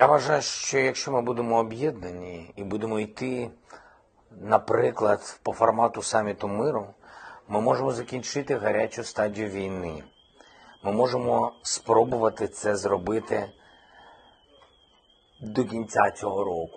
Я вважаю, що якщо ми будемо об'єднані і будемо йти, наприклад, по формату саміту миру, ми можемо закінчити гарячу стадію війни. Ми можемо спробувати це зробити до кінця цього року.